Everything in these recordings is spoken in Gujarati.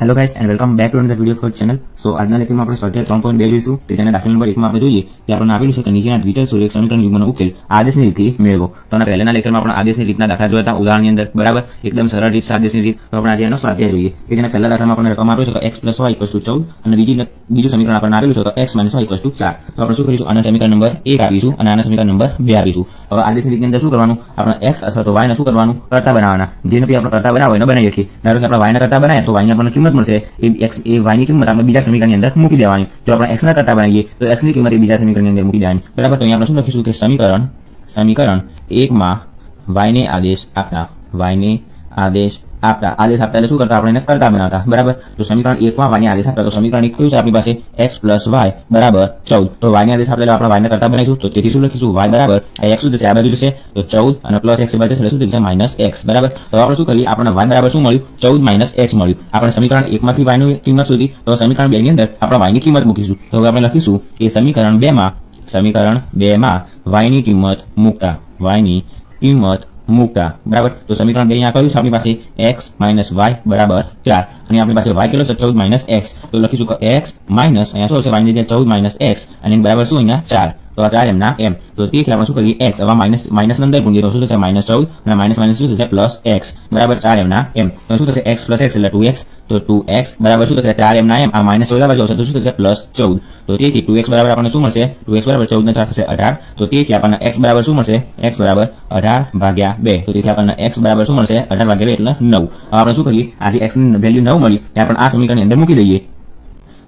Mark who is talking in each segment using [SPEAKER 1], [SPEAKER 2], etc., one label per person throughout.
[SPEAKER 1] Hello guys and welcome back to another video for channel so આજના લેક્ચરમાં આપણે સ્વાધ્યાય ત્રણ પોઈન્ટ બે જોઈશું. કે જેના દાખલા નંબર એકમાં આપણે જોઈએ. કે આપણને આપેલું છે કે નીચેના દ્વિચલ સૂર્ય સમીકરણ યુગ્મનો ઉકેલ આદેશની રીતે મેળવો. તો આના પહેલાના લેક્ચરમાં આપણે આદેશની રીતના દાખલા જોયા હતા ઉદાહરણની અંદર. બરાબર? એકદમ સરળ રીત આદેશની રીત. તો આપણે આજે એનો સ્વાધ્યાય જોઈએ. કે જેના પહેલા દાખલામાં આપણને રકમ આપ્યો છે કે X plus Y equals to ચૌદ. અને બીજી બીજું સમીકરણ આપણને આપેલું છે કે X minus Y equals to ચાર. તો આપણે શું કરીશું? આના સમીકરણ નંબર એક આપીશું અને આના સમીકરણ નંબર બે આપીશું. હવે આદેશની રીતની અંદર શું કરવાનું? આપણે એક્સ અથવા તો વાયને શું કરવાનું? કરતા બનાવવાના. જેને બી આપણે કરતા બનાવો એને બનાવી શકીએ ધારો કે આપણે y કરતા બનાવીએ તો વાયને આપણને કિંમત મળશે એ એક્સ એ વાયની કિંમત આપણે બીજા સમીકરણની અંદર મૂકી દેવાની. જો આપણે એક્સના કરતા બનાવીએ તો એક્સની કિંમત એ બીજા સમીકરણની અંદર મૂકી દેવાની. બરાબર? તો અહીંયા આપણે શું લખીશું કે સમીકરણ સમીકરણ એકમાં વાયને આદેશ આપતા વાયને આદેશ આપતા આદેશ આપતા એટલે શું કરતા આપણે એને કરતા બનાવતા, બરાબર? તો સમીકરણ એકમાં y ને આદેશ આપતા, તો સમીકરણ એક કયું છે? આપણી પાસે એક્સ પ્લસ વાય બરાબર? ચૌદ. તો y આદેશ આપતા આપણે વાયને કરતા બનાવીશું. તો તેથી શું લખીશું? વાય બરાબર? આ એક્સ શું થશે? આ બાજુ થશે તો ચૌદ અને પ્લસ એક્સ બાજુ એટલે શું થશે? માઇનસ એક્સ બરાબર? તો આપણે શું કરીએ? આપણને વાય બરાબર શું મળ્યું? ચૌદ માઇનસ એક્સ મળ્યું. આપણે સમીકરણ એકમાંથી y ની કિંમત સુધી તો સમીકરણ બે ની અંદર આપણે વાયની કિંમત મૂકીશું. તો હવે આપણે લખીશું કે સમીકરણ બે માં, સમીકરણ બે માં y કિંમત મૂકતા વાયની કિંમત મૂકતા બરાબર? તો સમીકરણ બે અહીંયા કયું છે? આપણી પાસે એક્સ માઇનસ વાય બરાબર ચાર. અને આપણી પાસે વાય કેટલો છે? ચૌદ માઇનસ એક્સ તો લખીશું કે x માઇનસ અહીંયા શું છે વાયની જગ્યાએ ચૌદ માઇનસ એક્સ અને બરાબર શું અહીંયા? ચાર. તો આ ચાર એમના એમ તો તેથી આપણે શું કરીએ x હવે માઇનસ માઇનસ અંદર ગુણીએ તો શું થશે માઇનસ ચૌદ અને માઇનસ માઇનસ શું થશે પ્લસ x. બરાબર ચાર એમના એમ તો શું થશે x પ્લસ x એટલે ટુ એક્સ તો ટુ એક્સ બરાબર શું થશે ચાર એમના એમ આ માઇનસ ચૌદ બાજુ આવશે તો શું થશે પ્લસ ચૌદ તો તેથી ટુ એક્સ બરાબર આપણને શું મળશે? ટુ એક્સ બરાબર ચૌદ ને ચાર થશે અઢાર. તો તેથી આપણને x બરાબર શું મળશે? X બરાબર અઢાર ભાગ્યા બે. તો તેથી આપણને x બરાબર શું મળશે? અઢાર ભાગ્યા બે એટલે નવ. હવે આપણે શું કરીએ? આજે x ની વેલ્યુ નવ મળી, તે આપણે આ સમીકરણની અંદર મૂકી દઈએ.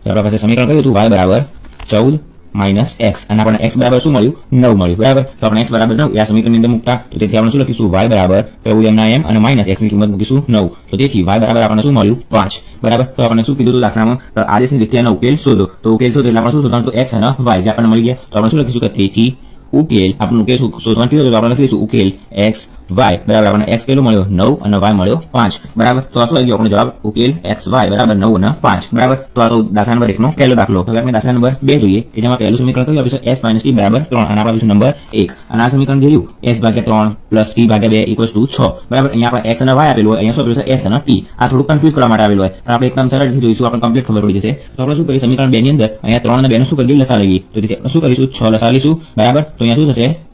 [SPEAKER 1] તો આપણા પાસે સમીકરણ કયું હતું? Y બરાબર ચૌદ. Minus X. અને આપણને એક્સ બરાબર શું મળ્યું? નવ મળ્યું. બરાબર? તો આપણે એક્સ બરાબર નવ. આ સમીકરણની અંદર મૂકતા. તો તેથી આપણે શું લખીશું? વાય બરાબર. ચૌદ એમના એમ. અને માઇનસ એક્સની કિંમત મૂકીશું નવ. તો તેથી વાય બરાબર આપણને શું મળ્યું? પાંચ. બરાબર? તો આપણને શું કીધું હતું દાખલામાં? તો આદેશની રીતે ઉકેલ શોધો. તો ઉકેલ શોધો એટલે આપણે શું શોધવાનું? તો એક્સ અને વાય જે આપણને મળી ગયા. તો આપણે શું લખીશું? કે તેથી ઉકેલ આપણું ઉકેલ શોધવાનું કીધું તો આપણે લખીશું ઉકેલ એક્સ y બરાબર આપણને x કેટલું મળ્યો? નવ અને y મળ્યો પાંચ. બરાબર? તો આ શું ગયો? આપણો જવાબ ઉકેલ એક્સ વાય બરાબર નવ અને પાંચ. બરાબર? તો આ તો દાખલા નંબર એકનો પહેલો દાખલો. હવે આપણે દાખલા નંબર બે જોઈએ. કે જેમાં પહેલું સમીકરણ કયું આપીશું s માઇનસ ટી બરાબર ત્રણ. અને આપણે આપીશું નંબર એક. અને આ સમીકરણ જે રહ્યું? S ભાગ્યા ત્રણ પ્લસ ટી ભાગ્યા બે ઇક્વલ્સ ટુ છ. બરાબર? અહીંયા આપણે x અને y આપેલું હોય. અહીંયા શું આપેલું છે? S અને t. આ થોડું કન્ફ્યુઝ કરવા માટે આવેલું હોય. પણ આપણે એકદમ સરળથી જોઈશું. આપણે કમ્પ્લીટ ખબર પડી જશે. તો આપણે શું કરીએ સમીકરણ બે ની અંદર અહીંયા ત્રણ અને બે નું શું કરી લસા લઈએ. તો શું કરીશું? છ લસા લઈશું. બરાબર? તો અહીંયા શું થશે?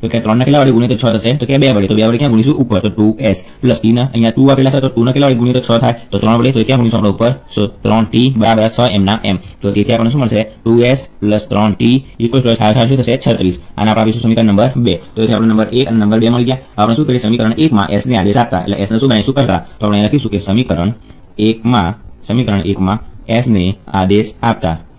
[SPEAKER 1] તો કે ત્રણ ના કેટલા વડે ગુણીએ તો છ થશે. તો કે બે વડે. તો બે વડે ક્યાં ગુણીશું? ઉપર. તો ટુ એસ પ્લસ ટી ના. અહીંયા ટુ આપેલા છે, તો ટુ ના કેટલા વડે ગુણીએ તો છ થાય. તો ત્રણ વડે, તો ક્યાં ગુણીશું આપણે ઉપર? સો ત્રણ ટી બરાબર છ, એમ ના, એમ. તો તેથી આપણને શું મળશે? ટુ એસ પ્લસ ત્રણ ટી ઇક્વલ ટુ થાય શું થશે છત્રીસ. આના આપણે આપીશું સમીકરણ નંબર બે. તો તેથી આપણે નંબર એક અને નંબર બે મળી ગયા. આપણે શું કરીએ? સમીકરણ એકમાં એસ ને આદેશ આપતા. એટલે એસ ને શું બનાવીશું? કરતા તો આપણે લખીશું કે સમીકરણ એકમાં સમીકરણ એકમાં એસ ને આદેશ આપતા.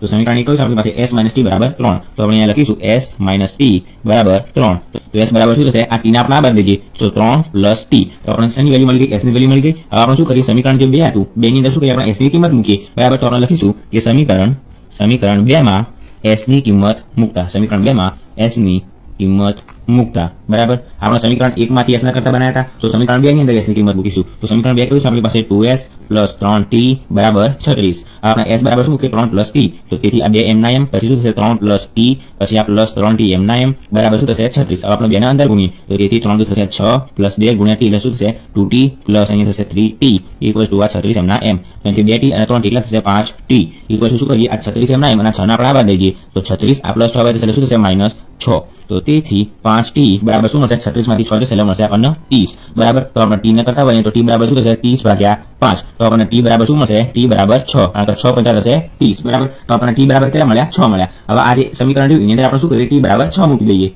[SPEAKER 1] તો સમીકરણ કયું છે. આપણી પાસે s માઇનસ ટી બરાબર ત્રણ. તો આપણે અહીંયા લખીશું s માઇનસ ટી બરાબર ત્રણ. તો s બરાબર શું થશે? આ ટીના આપણે આ બાદ દેજે તો ત્રણ પ્લસ ટી તો આપણે શેની વેલ્યુ મળી ગઈ. S ની વેલ્યુ મળી ગઈ. હવે આપણે શું કરીએ? સમીકરણ જે બે હતું બે ની અંદર શું કરીએ? આપણે s ની કિંમત મૂકીએ. બરાબર? તો આપણે લખીશું કે સમીકરણ સમીકરણ બેમાં માં s ની કિંમત મૂકતા. સમીકરણ બેમાં માં s ની કિંમત મૂકતા, બરાબર? આપણે સમીકરણ એક માંથી s ના કરતા બનાવ્યા હતા. તો સમીકરણ બે ની અંદર એસની કિંમત મૂકીશું. તો સમીકરણ બે છે આપણી પાસે ટુ એસ પ્લસ ત્રણ ટી બરાબર છત્રીસ. આપણે એસ બરાબર શું કે? ત્રણ પ્લસ ટી તો તેથી આ બે એમ ના એમ પછી શું થશે? ત્રણ પ્લસ ટી પછી આ પ્લસ ત્રણ ટી એમ ના એમ બરાબર શું થશે? છત્રીસ. હવે આપણે બે ના અંદર ગુણીએ. તો તેથી ત્રણ થશે છ પ્લસ બે ગુણ્યા ટી એટલે શું થશે? ટુ ટી પ્લસ અહીંયા થશે થ્રી ટી ઇક્વલ ટુ આ છત્રીસ એમના એમ તેથી બે ટી અને ત્રણ ટી એટલે થશે પાંચ ટી ઇક્વલ શું કરીએ? આ છત્રીસ એમના એમ અને છ ના આપણે આ બાદ લઈ જઈએ. તો છત્રીસ આ પ્લસ છ એટલે શું થશે? માઇનસ છ. તો તેથી પાંચ ટી બરાબર શું મળશે છત્રીસમાંથી છ એટલે મળશે આપણને ત્રીસ. બરાબર? તો આપણે ટી ને કરતા હોઈએ તો ટી બરાબર શું થશે? ત્રીસ ભાગ્યા પાંચ. તો આપણને ટી બરાબર શું મળશે? ટી બરાબર છ. કારણ કે છ પચાસ થશે ત્રીસ. બરાબર? તો આપણને ટી બરાબર કેટલા મળ્યા? છ મળ્યા. હવે આ જે સમીકરણ રહ્યું એની અંદર આપણે શું કરીએ ટી બરાબર છ મૂકી દઈએ.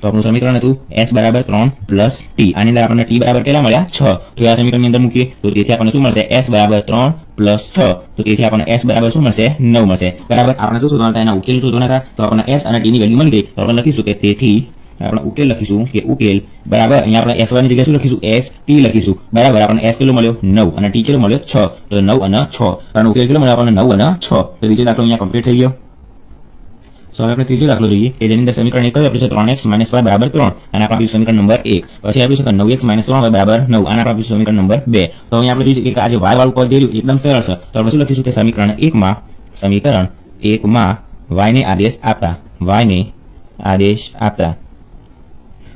[SPEAKER 1] તો આપણું સમીકરણ હતું એસ બરાબર ત્રણ પ્લસ ટી આની અંદર આપણને ટી બરાબર કેટલા મળ્યા? છ. તો આ સમીકરણની અંદર મૂકીએ, તો તેથી આપણને શું મળશે? એસ બરાબર ત્રણ પ્લસ છ. તો તેથી આપણને એસ બરાબર શું મળશે? નવ મળશે. બરાબર, આપણે શું શોધવાના હતા? એના ઉકેલ શોધવાના હતા. તો આપણને એસ અને ટીની વેલ્યુ મળી ગઈ. તો આપણે લખીશું કે તેથી આપણે ઉકેલ લખીશું કે ઉકેલ બરાબર, અહીંયા આપણે એસ વાળાની જગ્યાએ શું લખીશું? એસ ટી લખીશું. બરાબર, આપણને એસ કેટલો મળ્યો? નવ. અને ટી કેટલો મળ્યો? છ. તો નવ અને છ. અને ઉકેલ કેટલો મળ્યો? આપણને નવ અને છ. તો બીજો દાખલો અહીંયા કમ્પ્લીટ થઈ ગયો. સો હવે આપણે ત્રીજો દાખલો જોઈએ. કે જેની અંદર સમીકરણ એક આપ્યું છે ત્રણ એક્સ માઇનસ વાય બરાબર ત્રણ. અને આપણે આપ્યું સમીકરણ નંબર એક. પછી આપ્યું છે નવ એક્સ માઇનસ ત્રણ બરાબર નવ. અને આપણે આપ્યું સમીકરણ નંબર બે. તો અહીંયા આપણે જોઈએ કે આજે વાય વાળું પદ જોયું, એકદમ સરળ છે. તો આપણે શું લખીશું કે સમીકરણ એકમાં સમીકરણ એકમાં વાય ને આદેશ આપતા. વાયને આદેશ આપતા.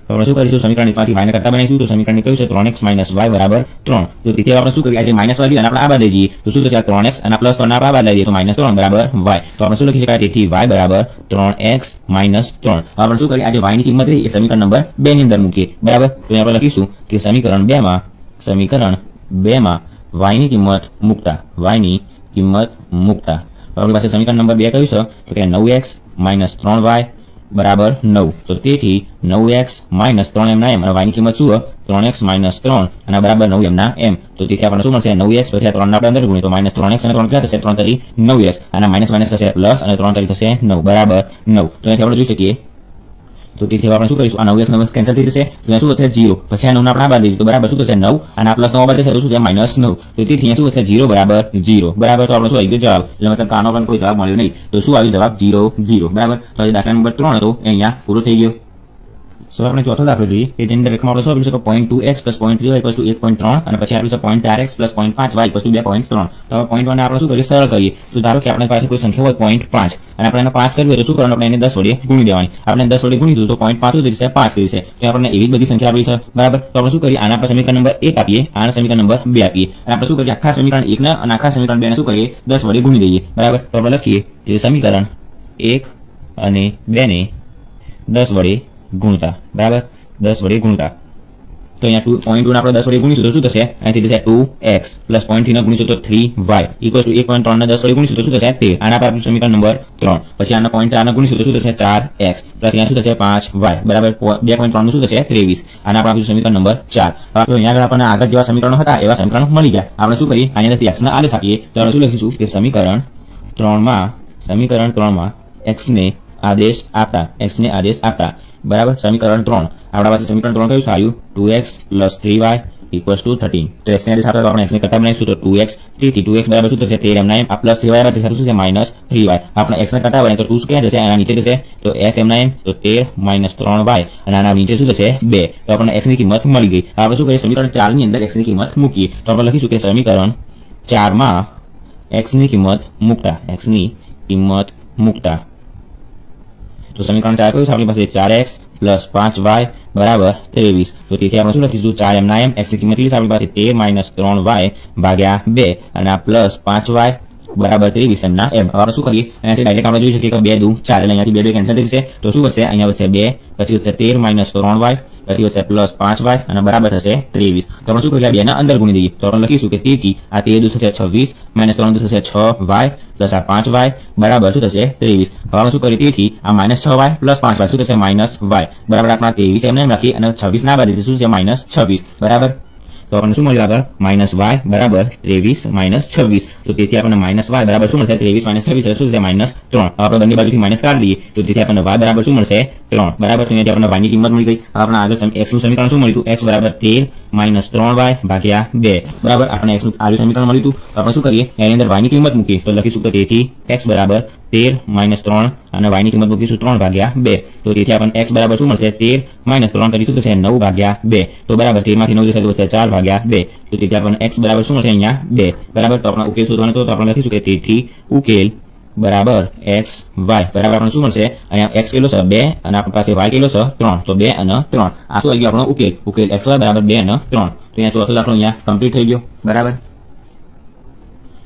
[SPEAKER 1] તો આપણે શું કરીશું? સમીકરણ એકમાંથી y કરતા બનાવીશું. તો સમીકરણ કયું છે? ત્રણ એક્સ માઇનસ વાય બરાબર ત્રણ. તો તેથી આપણે શું કરીએ? આજે માઇનસ વાળી અને આપણે આ બાદ જઈએ. તો શું થશે? ત્રણ એક્સ અને પ્લસ ત્રણ આપણે આ બાદ લઈએ. તો માઇનસ ત્રણ બરાબર વાય. તો આપણે શું લખી શકાય? તેથી વાય બરાબર ત્રણ એક્સ માઇનસ ત્રણ. આપણે શું કરીએ? આજે y ની કિંમત એ સમીકરણ નંબર બે ની અંદર મૂકીએ. બરાબર? તો આપણે લખીશું કે સમીકરણ બે માં, સમીકરણ બે માં y ની કિંમત મૂકતા. વાયની કિંમત મૂકતા. આપણી પાસે સમીકરણ નંબર બે કયું છે? તો કે નવ એક્સ માઇનસ ત્રણ વાય બરાબર નવ. તો તેથી નવ એક્સ માઇનસ ત્રણ એમના એમ. અને y ની કિંમત શું ત્રણ એક્સ માઇનસ ત્રણ. અને બરાબર નવ એમના એમ. તો તેથી આપણને શું મળશે? નવ એક્સ પછી આ ત્રણ આપણે અંદર ગુણીએ તો માઇનસ ત્રણ એક્સ અને ત્રણ કેટલા થશે? ત્રણ તરી નવ એક્સ. અને માઇનસ થશે પ્લસ અને ત્રણ તરી થશે નવ. બરાબર નવ. તો અહીંથી આપણે જોઈ શકીએ તો તેથી આપણે શું કરીશું? આ નવ એક્સ કેન્સલ થઈ જશે. તો શું થશે? જીરો પછી આ નવ આપણે બાદ લઈએ તો બરાબર શું થશે? નવ. અને આ પ્લસ નવ બાદ થશે શું થશે? માઇનસ નવ. તો તેથી શું થશે? જીરો બરાબર જીરો બરાબર તો આપણે શું આવી ગયો? જવાબ. એટલે મતલબ કાનો પણ કોઈ જવાબ મળ્યો નહીં. તો શું આવ્યું? જવાબ જીરો જીરો બરાબર? તો દાખલા નંબર ત્રણ હતો. અહીંયા પૂરો થઈ ગયો. સો આપણે ચોથો દાખલો જોઈએ કે જેની અંદર રકમ આપણે શું point two X plus point three Y એક પોઈન્ટ ત્રણ અને પછી આપ્યું છે પોઈન્ટ ચાર એક્સ પ્લસ પોઈન્ટ પાંચ વાય બે પોઈન્ટ ત્રણ. તો હવે પોઈન્ટ વન આપણે શું કરીએ? સરળ કરીએ. તો ધારો કે આપણી પાસે કોઈ સંખ્યા હોય પોઈન્ટ પાંચ અને આપણે એને પાંચ કરવી તો શું કરવાનું? આપણે એને દસ વડે ગુણી દેવાની. આપણે દસ વડે ગુણી દીધું તો પોઈન્ટ પાંચ જશે પાંચ થઈ છે તો આપણને એવી બધી સંખ્યા આપી છે. બરાબર? તો આપણે શું કરીએ? આના પર સમીકરણ નંબર એક આપીએ. આના સમીકરણ નંબર બે આપીએ. અને આપણે શું કરીએ? આખા સમીકરણ એક અને આખા સમીકરણ બે ને શું કરીએ? દસ વડે ગુણી દઈએ. બરાબર? તો આપણે લખીએ કે સમીકરણ એક અને બે ને દસ વડે ગુણતા, બરાબર? દસ વડે ગુણતા. તો અહીંયા ટુ પોઈન્ટ ટુ આપણે દસ વડે ગુણીશું તો શું થશે? અહીંથી થશે two X plus point three ગુણીશું તો થ્રી વાય ઇક્વલ ટુ એક પોઈન્ટ ત્રણ દસ વડે ગુણીશું તો શું થશે? તેર. આના પર સમીકરણ નંબર ત્રણ. પછી આના પોઈન્ટ આના ગુણીશું તો શું થશે? ચાર એક્સ પ્લસ અહીંયા શું થશે? પાંચ વાય બરાબર? બે પોઈન્ટ ત્રણ શું થશે? ત્રેવીસ. આના પર આપણું સમીકરણ નંબર ચાર. આપણે અહીંયા આગળ આપણને આગળ જેવા સમીકરણો હતા, એવા સમીકરણો મળી ગયા. આપણે શું કરીએ? આની અંદરથી એક્સના આદેશ આપીએ. તો આપણે શું લખીશું? કે સમીકરણ ત્રણમાં સમીકરણ ત્રણમાં એક્સને આદેશ આપતા એક્સને આદેશ આપતા. બરાબર? સમીકરણ ત્રણ. આપણા પાસે સમીકરણ ત્રણ કયું આવ્યું two X plus three Y equals to thirteen તો એક્સને આદેશ આપતા આપણે એક્સને કરતા બનાવીશું તો two X three two X બરાબર શું થશે? તેર એમના એમ આ પ્લસ થ્રી વાય બરાબર શું છે માઇનસ થ્રી વાય આપણે એક્સને કરતા બને તો ટુ શું ક્યાં જશે? આના નીચે જશે. તો એક્સ એમના એમ તો તેર માઇનસ ત્રણ વાય અને આના નીચે શું થશે? બે. તો આપણને એક્સની કિંમત મળી ગઈ. આપણે શું કરીએ? સમીકરણ ચારની અંદર એક્સની કિંમત મૂકીએ. તો આપણે લખીશું કે સમીકરણ ચારમાં એક્સની કિંમત મૂકતા. એક્સની કિંમત મૂકતા. તો સમીકરણ ચાર કયું છે? આપણી પાસે ચાર એક્સ પ્લસ પાંચ વાય બરાબર ત્રેવીસ. તો તેથી આપણે શું લખીશું? ચાર એમના એમ એક્સની કિંમત કેટલી આપણી પાસે તેર માઇનસ ત્રણ વાય ભાગ્યા બે અને આ પ્લસ પાંચ વાય બરાબર ત્રેવીસ ના એમ. હવે શું કરીએ? અહીંયાથી ડાયરેક્ટ આપણે જોઈ શકીએ કે બે દુ, ચાર. એટલે અહીંયાથી બે બે કેન્સલ થઈ જશે. તો શું વધશે? અહીંયા વધશે બે, પછી વધશે તેર માઇનસ ત્રણ વાય, પછી વધશે પ્લસ પાંચ વાય, અને બરાબર થશે ત્રેવીસ. તો આપણે શું કરીએ? બે ના અંદર ગુણી દઈએ. તો આપણે લખીશું કે તેથી આ તેર દુ થશે છવ્વીસ માઇનસ ત્રણ દુ થશે છ વાય પ્લસ આ પાંચ વાય, બરાબર શું થશે? ત્રેવીસ. હવે આપણે શું કરીએ? તેથી આ માઇનસ છ વાય પ્લસ પાંચ વાય, શું થશે? Minus Y. બરાબર, આપણા ત્રેવીસ એમને લખી અને છવ્વીસ ના બાદ શું છે માઇનસ છવ્વીસ. બરાબર? તો આપણને શું મળ્યું આગળ? માઇનસ વાય બરાબર ત્રેવીસ માઇનસ છવ્વીસ. તો તેથી આપણને માઇનસ વાય બરાબર શું મળશે? ત્રેવીસ માઇનસ છવ્વીસ શું થશે? માઇનસ ત્રણ. આપણે બંને બાજુથી માઇનસ કાઢી દઈએ. તો તેથી આપણને વાય બરાબર શું મળશે? ત્રણ. બરાબર? તો આપણને વાયની કિંમત મળી ગઈ. આપણે આગળ એક્સનું સમીકરણ શું મળ્યું એક્સ બરાબર તેર માઇનસ ત્રણ વાય ભાગ્યા બે. બરાબર? આપણે એક્સનું આગળ સમીકરણ મળ્યું હતું. તો આપણે શું કરીએ? એની અંદર વાયની કિંમત મૂકીએ. તો લખીશું કે તેથી એક્સ બરાબર તેર માઇનસ ત્રણ અને વાયની કિંમત મૂકીશું ત્રણ ભાગ્યા બે. તો તેથી આપણને એક્સ બરાબર શું મળશે? તેર માઇનસ ત્રણ કરીશું થશે નવ ભાગ્યા બે. તો બરાબર તેરમાંથી નવ જશે તો ચાર ભાગ્યા બે. તો તેથી આપણને એક્સ બરાબર શું મળશે? અહીંયા બે. બરાબર? તો આપણે ઉકેલ શોધવાનો તો આપણે લખીશું કે તેથી ઉકેલ બરાબર એક્સ વાય. બરાબર આપણને શું મળશે અહીંયા એક્સ કિલો છે, બે, અને આપણી પાસે વાય કિલો છે, ત્રણ. તો બે અને ત્રણ. આ શું આવી ગયો આપણો ઉકેલ? ઉકેલ એક્સ વાય બરાબર બે અને ત્રણ. તો અહીંયા ચોથો દાખલો અહીંયા કમ્પ્લીટ થઈ ગયો. બરાબર?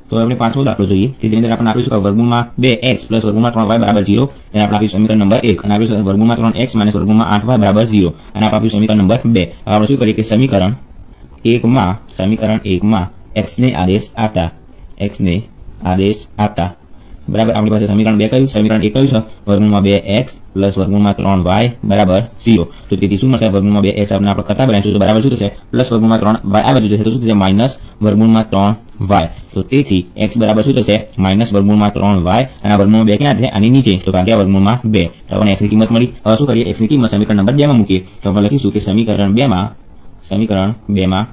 [SPEAKER 1] તો આપણે પાંચમો દાખલો જોઈએ, કે જેની અંદર આપણે આપીશું કે વર્ગમૂળમાં બે એક્સ પ્લસ વર્ગમાં ત્રણ વાય બરાબર ઝીરો. અને આપણે આપીશું સમીકરણ નંબર એક. અને આપીશું વર્ગમાં ત્રણ એક્સ માઇનસ વર્ગમાં આઠ વાય બરાબર ઝીરો. અને આપણે આપીશું સમીકરણ નંબર બે. આપણે શું કરીએ કે સમીકરણ એકમાં સમીકરણ એકમાં એક્સને આદેશ આપતા. એક્સને આદેશ આપતા. બરાબર? આપણી પાસે સમીકરણ બે કયું સમીકરણ એક કયું છે? વર્ગમૂળમાં બે એક્સ પ્લસ વર્ગમૂળમાં ત્રણ વાય બરાબર ઝીરો. તો તેથી શું મળશે? વર્ગમૂળમાં બે એક્સ આપણે આપણે કરતા બનાવીશું. તો બરાબર શું થશે? પ્લસ વર્ગમૂળમાં ત્રણ વાય આ બાજુ જશે તો શું થશે? માઇનસ વર્ગમૂળમાં ત્રણ વાય. તો તેથી એક્સ બરાબર શું થશે? માઇનસ વર્ગમૂળમાં ત્રણ વાય. અને આ વર્ગમૂળમાં બે ક્યાં છે આની નીચે. તો ભાગ્યા વર્ગમૂળમાં બે. તો આપણને એક્સની કિંમત મળી. હવે શું કરીએ? એક્સની કિંમત સમીકરણ નંબર બે માં મૂકીએ. તો આપણે લખીશું કે સમીકરણ બે માં સમીકરણ બે માં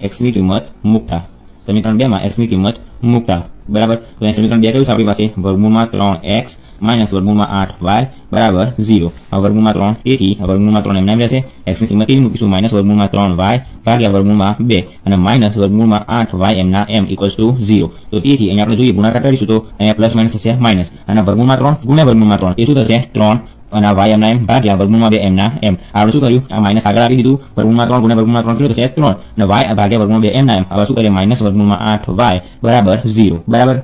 [SPEAKER 1] x કિંમત મૂકતા. સમીકરણ બે માં x કિંમત મૂકતા. બરાબર? તો અહીં સમીકરણ બે કયું છે? આપણી પાસે વર્ગમૂળમાં ત્રણ એક્સ માઇનસ વર્ગમૂળમાં આઠ વાય બરાબર ઝીરો. વર્ગમૂળમાં ત્રણ તેથી વર્ગમૂળમાં ત્રણ એમને રહેશે. એક્સની કિંમત કેવી મૂકીશું. માઇનસ વર્ગમૂળમાં ત્રણ વાય ભાગ્યા વર્ગમૂળમાં બે. અને માઇનસ વર્ગમૂળમાં આઠ વાય એમના એમ ઇક્વલ્સ ટુ ઝીરો તો તેથી અહીં આપણે જોઈએ ગુણાકાર કરીશું તો અહીંયા પ્લસ માઇનસ થશે માઇનસ. અને વર્ગમૂળમાં ત્રણ ગુણ્યા વર્ગમૂળમાં ત્રણ. એ શું થશે? ત્રણ અને આ વાય એમના એમ ભાગ્યા વર્ગમૂળમાં બે એમના એમ. આપણે શું કર્યું? આ માઇનસ આગળ આપી દીધું. વર્ગમૂળમાં ત્રણ ગુણ્યા વર્ગમૂળમાં ત્રણ કેટલું થશે ત્રણ. અને વાય ભાગ્યા વર્ગમૂળમાં બે એમના એમ. હવે શું કરીએ? માઇનસ વર્ગમૂળમાં આઠ વાય બરાબર ઝીરો. બરાબર?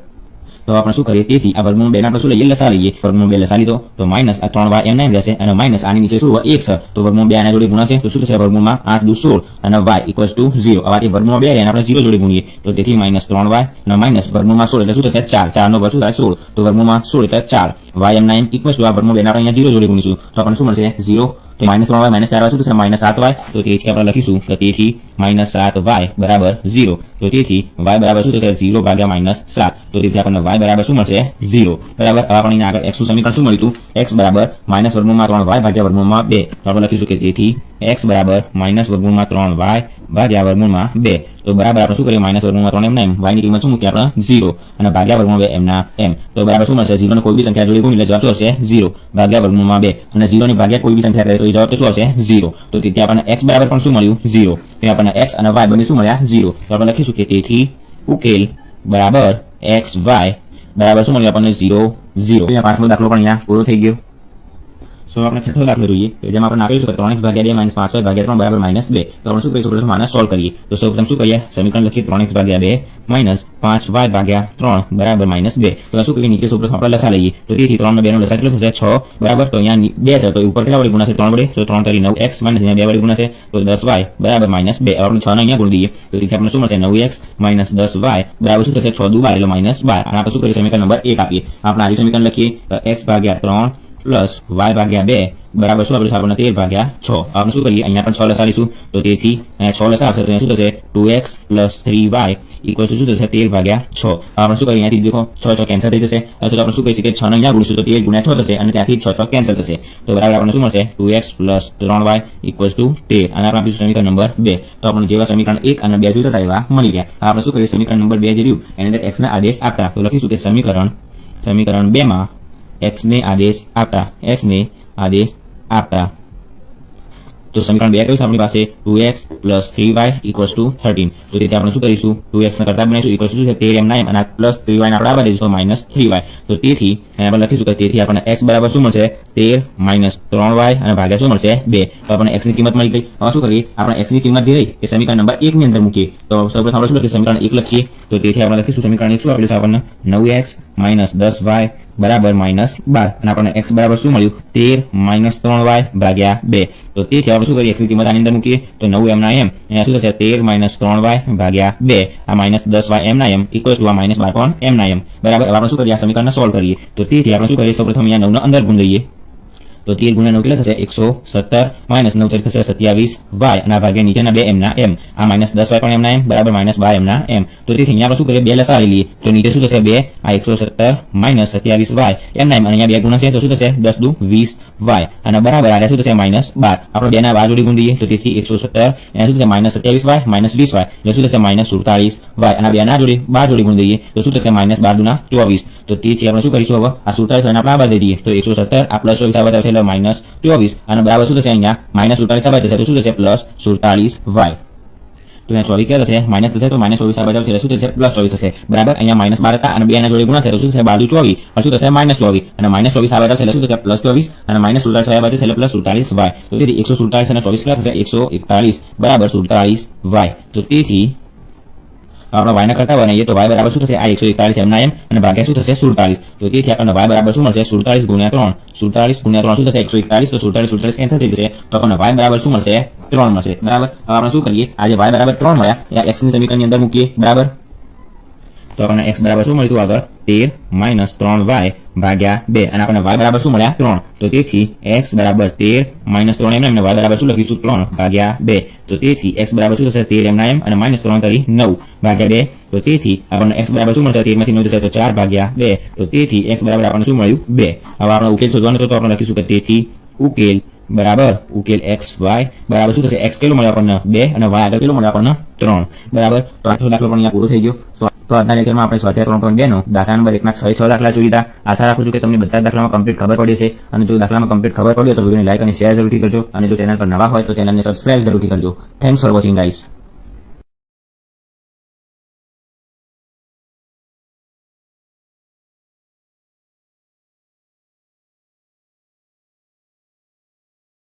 [SPEAKER 1] તો આપણે શું કરીએ? તેથી આ વર્ગમૂળ બે આપણે શું લઈએ? લસા લઈએ. વર્ગમૂળ બે લસા લીધો તો માઇનસ આ ત્રણ વાય એમ નામ રહેશે અને માઇનસ આની નીચે શું એક છે. તો વર્ગમૂળ બે આના જોડે ગુણાશે તો શું થશે? વર્ગમૂળમાં આઠ દુ સોળ અને વાય ઇક્વલ્સ ટુ ઝીરો આવાથી વર્ગમૂળ બે એને આપણે ઝીરો જોડે ગુણીએ. તો તેથી માઇનસ ત્રણ વાય અને માઇનસ વર્ગમૂળમાં સોળ. એટલે શું થશે? ચાર. ચાર નો શું થાય સોળ. તો વર્ગમૂળમાં સોળ એટલે ચાર. વાય એમ નાઇન ઇક્વલ્સ ટુ આ વર્ગમૂળ બે આપણે અહીંયા ઝીરો જોડે ગુણીશું. તો આપણને શું મળશે? ઝીરો તો માઇનસ ત્રણ વાય માઇનસ ચાર વાય શું થશે? માઇનસ સાત વાય. તો તેથી આપણે લખીશું તો તેથી માઇનસ સાત વાય બરાબર ઝીરો. તો તેથી વાય બરાબર શું થશે? ઝીરો ભાગ્યા માઇનસ સાત. તો તેથી આપણને વાય બરાબર શું મળશે? ઝીરો. બરાબર? હવે આપણે આગળ x નું સમીકરણ શું મળ્યું એક્સ બરાબર માઇનસ વર્ગમાં ત્રણ વાય ભાગ્યા વર્ગમાં બે. તો આપણે લખીશું કે તેથી એક્સ બરાબર માઇનસ વર્ગમાં ત્રણ વાય ભાગ્યા વર્ગમૂળમાં બે. તો બરાબર આપણે શું કરીએ માઇનસ વર્ગમૂળમાં ત્રણ એમના એમ. વાયની કિંમત શું? મૂકીએ આપણે ઝીરો અને ભાગ્યા વર્ગમૂળ બે એમના એમ. તો બરાબર શું મળશે? ઝીરોને કોઈ બી સંખ્યા જોડે ગુણી એટલે જવાબ શું હશે? ઝીરો ભાગ્યા વર્ગમૂળમાં બે. અને ઝીરોની ભાગ્યા કોઈ બી સંખ્યા કરે તો જવાબ શું હશે? ઝીરો તો તેથી આપણને એક્સ બરાબર પણ શું મળ્યું? ઝીરો તો આપણને એક્સ અને વાય બંને શું મળ્યા? ઝીરો તો આપણે લખીશું કે તેથી ઉકેલ બરાબર એક્સ વાય બરાબર શું મળ્યું? આપણને ઝીરો ઝીરો પાંચમો દાખલો પણ અહીંયા પૂરો થઈ ગયો. તો આપણે છઠ્ઠો દાખલો જોઈએ. તો જેમાં આપણે આપેલું છે ત્રણ ભાગ્યા બે માઇનસ પાંચ ભાગ્યા ત્રણ બરાબર માઇનસ બે. તો આપણે શું કરીશું? પ્રથમ આને સોલ્વ કરીએ. તો સૌ પ્રથમ શું કરીએ? સમીકરણ લખીએ ત્રણ ભાગ્યા બે માઇનસ પાંચ વાય ભાગ્યા ત્રણ બરાબર માઇનસ બે. તો શું કરીએ? નીચે સૌપ્રથમ આપણે લસા લઈએ. તો તેથી ત્રણ બે નો લસા કેટલો થશે? છ. બરાબર? તો અહીંયા બે છે. તો ઉપર કેટલા વડે ગુણાશે ત્રણ વડે. તો ત્રણ તરી નવ એક્સ માઇનસ અહીંયા બે વડે ગુણાશે તો દસ વાય બરાબર માઇનસ બે. આપણે છ ને અહીંયા ગુણ દઈએ. તો તેથી આપણે શું મળશે? નવ એક્સ માઇનસ દસ વાય બરાબર શું થશે? છ દુ બાર એટલે માઇનસ બાર આપણે શું કરીએ? સમીકરણ નંબર એક આપીએ. આપણે આ સમીકરણ લખીએ. એક્સ ભાગ્યા ત્રણ પ્લસ વાય ભાગ્યા બે બરાબર શું આપણે આપણને તેર ભાગ્યા છ. આપણે શું કરીએ? અહીંયા પણ છ લસાડીશું તો તેથી અહીંયા છ લસાડશે તો શું થશે? Two X plus three Y equal to શું થશે? તેર ભાગ્યા છ. આપણે શું કરીએ? અહીંયાથી દેખો, છ છ કેન્સલ થઈ જશે. અથવા તો આપણે શું કહી શકીએ છ ને અહીંયા ગુણીશું તો તેર ગુણ્યા છ થશે અને ત્યાંથી છ છ કેન્સલ થશે. તો બરાબર આપણને શું મળશે? ટુ એક્સ પ્લસ ત્રણ વાય ઇક્વલ ટુ તેર. અને આપણે આપીશું સમીકરણ નંબર બે. તો આપણે જેવા સમીકરણ એક અને બે હતા એવા મળી ગયા. આપણે શું કરીએ? સમીકરણ નંબર બે જે રહ્યું એની અંદર એક્સના આદેશ આપતા. તો લખીશું કે સમીકરણ સમીકરણ બે માં x ને આદેશ આપતા, x ને આદેશ આપતા. તો સમીકરણ બે છે આપણી પાસે? Two X plus three Y equals to thirteen. તો તેથી આપણે શું કરીશું? ટુ એક્સ ના કરતા બનાવીશું ઇક્વલ્સ શું છે? તેર એમ નાઇન અને પ્લસ થ્રી વાય આપણે આપવા દઈશું માઇનસ થ્રી વાય. તો તેથી આપણે લખીશું કે તેથી આપણને એક્સ બરાબર શું મળશે? તેર માઇનસ ત્રણ વાય અને ભાગ્યા શું મળશે? બે. તો આપણને એક્સની કિંમત મળી ગઈ. હવે શું કરીએ? આપણે એક્સની કિંમત જે રહી એ સમીકરણ નંબર એક ની અંદર મૂકીએ. તો સૌપ્રથમ આપણે શું લખીએ? સમીકરણ એક લખીએ. તો તેથી આપણે લખીશું સમીકરણ એક શું આપેલું છે આપણને? નવ એક્સ માઇનસ દસ વાય બરાબર માઇનસ બાર. અને આપણને એક્સ બરાબર શું મળ્યું? તેર માઇનસ ત્રણ વાય ભાગ્યા બે. તો તેથી આપણે શું કરીએ? એક્સની કિંમત આની અંદર મૂકીએ. તો નવું એમના એમ અહીંયા શું થશે? તેર માઇનસ ત્રણ વાય ભાગ્યા બે. આ માઇનસ દસ વાય એમના એમ ઇક્વલ ટુ આ માઇનસ બાર પણ એમના એમ બરાબર? આપણે શું કરીએ? આ સમીકરણને સોલ્વ કરીએ. તો તેથી આપણે શું કરીએ? સૌપ્રથમ અહીંયા નવનો અંદર ગુણ લઈએ. તો તેર ગુણ્યા નવ કેટલા થશે? એકસો સત્તર માઇનસ નવ તરી થશે સત્યાવીસ વાય અને આ ભાગે નીચેના બે એમના એમ. આ માઇનસ દસ વાય પણ એમના એમ, બરાબર માઇનસ વાય એમના એમ. તો તેથી અહીંયા આપણે શું કરીએ? બે લસા લઈ લઈએ. તો નીચે શું થશે? બે, આ એકસો સત્તર માઇનસ સત્યાવીસ વાય. એમના એમ. અહીંયા બે ગુણ છે તો શું થશે? દસ દુ વીસ વાય. અને બરાબર આ શું થશે? માઇનસ બાર. આપણે બેના બાર જોડી ગુણ દઈએ તો તેથી એકસો સત્તર. એના શું થશે? માઇનસ સત્યાવીસ વાય, માઇનસ વીસ વાય. એટલે શું થશે? માઇનસ સુડતાલીસ વાય. અને બેના જોડી, બાર જોડી ગુણ દઈએ તો શું થશે? માઇનસ બાર દુના ચોવીસ. તો તેથી આપણે શું કરીશું હવે? આ સુડતાલીસ અને આપણે આ બાદ તો એકસો સત્તર, આ પ્લસ ચોવીસ, આ બધા એટલે માઇનસ ચોવીસ. અને બરાબર શું થશે અહીંયા? માઇનસ સુડતાલીસ આ થશે. તો શું થશે? પ્લસ સુડતાલીસ વાય તો અહીંયા ચોવીસ ક્યાં થશે? માઇનસ થશે તો માઇનસ ચોવીસ આ બાજુ શું થશે? પ્લસ ચોવીસ થશે. બરાબર? અહીંયા માઇનસ બાર હતા અને બે ના જોડે ગુણાશે શું થશે? બાજુ ચોવીસ. શું થશે? માઇનસ ચોવીસ. અને માઇનસ ચોવીસ આ આવશે શું થશે? પ્લસ ચોવીસ. અને માઇનસ સુડતાલીસ આ બાજુ એટલે પ્લસ સુડતાલીસ વાય તો તેથી એકસો સુડતાલીસ અને ચોવીસ ક્યાં થશે? એકસો એકતાલીસ. બરાબર? સુડતાલીસ વાય તો તેથી આપણે વાયને કરતા હોય ને એ તો વાય બરાબર શું થશે? આ એકસો એકતાલીસ એમના એમ. અને ભાગ્યા શું થશે? સુડતાલીસ તો તેથી આપણને વાય બરાબર શું મળશે? સુડતાલીસ ગુણ્યા ત્રણ. સુડતાલીસ ગુણ્યા ત્રણ શું થશે? એકસો એકતાલીસ તો સુડતાલીસ સુડતાલીસ કેન્સલ થઈ જશે. તો આપણને વાય બરાબર શું મળશે? ત્રણ મળશે. બરાબર? હવે આપણે શું કરીએ? આજે વાય બરાબર ત્રણ મળ્યા. એક્સની સમીકરણની અંદર મૂકીએ. બરાબર? તો આપણને x બરાબર શું મળ્યું આગળ? તેર માઇનસ ત્રણ વાય ભાગ્યા બે. અને આપણને y બરાબર શું મળ્યા? ત્રણ. તો તેથી x બરાબર તેર માઇનસ ત્રણ એમ એમ વાય બરાબર શું લખીશું? ત્રણ ભાગ્યા બે. તો તેથી x બરાબર શું થશે? તેર એમના એમ અને માઇનસ ત્રણ કરી નવ ભાગ્યા બે. તો તેથી આપણને x બરાબર શું મળશે? તેરમાંથી નવ જશે તો ચાર ભાગ્યા બે. તો તેથી x બરાબર આપણને શું મળ્યું? બે. હવે આપણે ઉકેલ શોધવાનો તો આપણે લખીશું કે તેથી ઉકેલ બરાબર? ઉકેલ એક્સ વાય બરાબર. શું થશે? એક્સ કેટલો મળે આપણને? બે અને વાય આગળ કેટલો મળે આપણને? ત્રણ. બરાબર? તો આટલો દાખલો પણ અહીંયા પૂરો થઈ ગયો. તો આજના લેક્ચરમાં આપણે સ્વાધ્યાય ત્રણ પોઈન્ટ બેનો દાખલા નંબર એકના છ છ દાખલા જોઈ લીધા. આશા રાખું છું કે તમને બધા દાખલામાં કમ્પ્લીટ ખબર પડી છે અને જો દાખલામાં કમ્પ્લીટ ખબર પડી તો વિડીયોને લાઈક અને શેર જરૂરથી કરજો. અને જો ચેનલ પર નવા હોય તો ચેનલને સબસ્ક્રાઇબ જરૂરથી કરજો. Thanks for watching guys